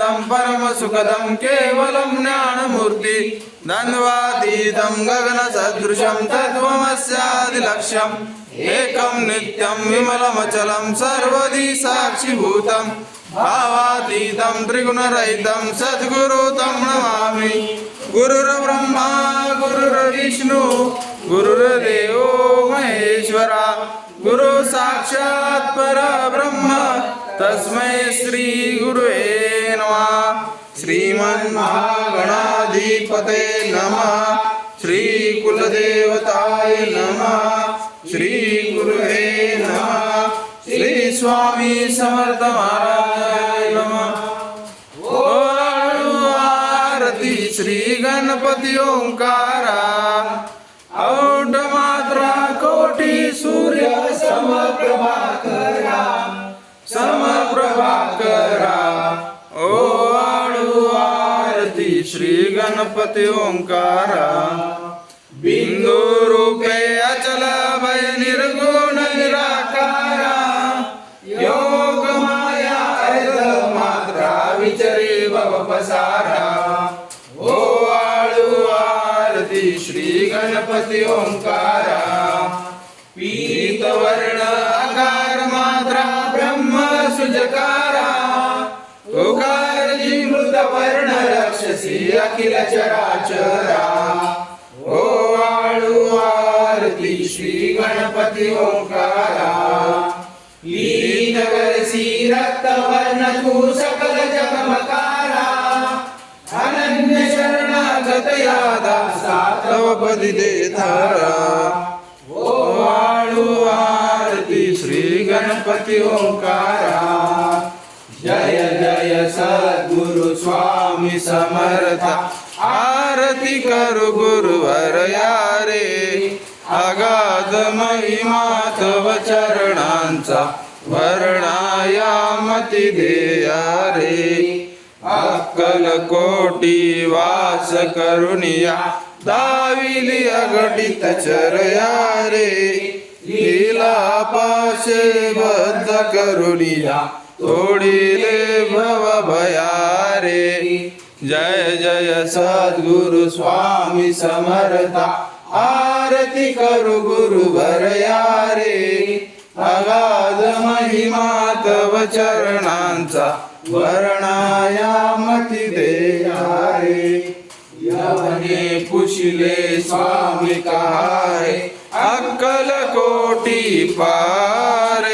ज्ञानानन्दं परमसुखदं केवलं ज्ञानमूर्ति। द्वन्द्वातीतं गगनसदृशं तत्त्वमस्यादिलक्ष्यम्। एकं नित्यं विमलमचलं सर्वदि साक्षिभूतं भावातीतं त्रिगुणरहितं सद्गुरु तं नमामि। गुरुर्ब्रह्मा गुरुर्विष्णु गुरुर्देवो महेश्वरा। गुरु साक्षात् परब्रह्म। तस्मै श्री श्रीमन्महागणाधिपते नमः। श्रीकुलदेवताय नमः। श्रीगुरुवे नमः। श्रीस्वामी समर्थ महाराज नमः। ॐ आरती श्रीगणपति ओङ्कारा गणपति ओंकार. बिंदु रूपे अचल भय निर्गुण निराकार. योग माया अर्ध मात्रा विचरे भव पसारा. ओ आळू आरती श्री गणपती ओंकार. पीत वर्ण आकार मात्रा ब्रह्म सुजकारा. तुका रक्षसी अखिल चराचरा ओ आळू आरती श्री गणपती ओंकारा. लीन करसी रक्त वर्ण तू सकल जगमकारा. अनन्य शरणागत यादा सातव पदी दे थारा ओ आळू आरती श्री गणपती ओंकारा. सद्गुरु स्वामी समर्थ। आरती करू गुरुवर यारे। अगाध महिमा तव चरणांचा वर्णायामती देया रे अक्कल कोटी वास करुनिया दाविली अगणित चरया रे लीला पाशे बद्ध करुनिया तोडिले भव भयारे। जय जय सद्गुरु स्वामी समर्था। आरती करू गुरु भरयारे अगाध महिमा तव चरणांचा वर्णायामती देयारे यवने पुशिले स्वामी कहारे। अक्कल कोटी पारे।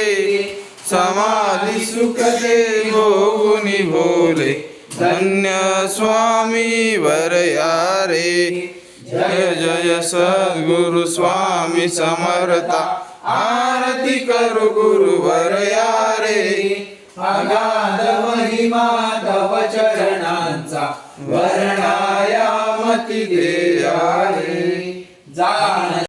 समाधी सुख दे भोगुनी भोले। धन्य स्वामी वरयारे। जय जय सद्गुरु स्वामी समर्था। आरती करू गुरु वरयारे। अगाध महिमा तव चरणांचा। वर्णायामती देयारे। जाण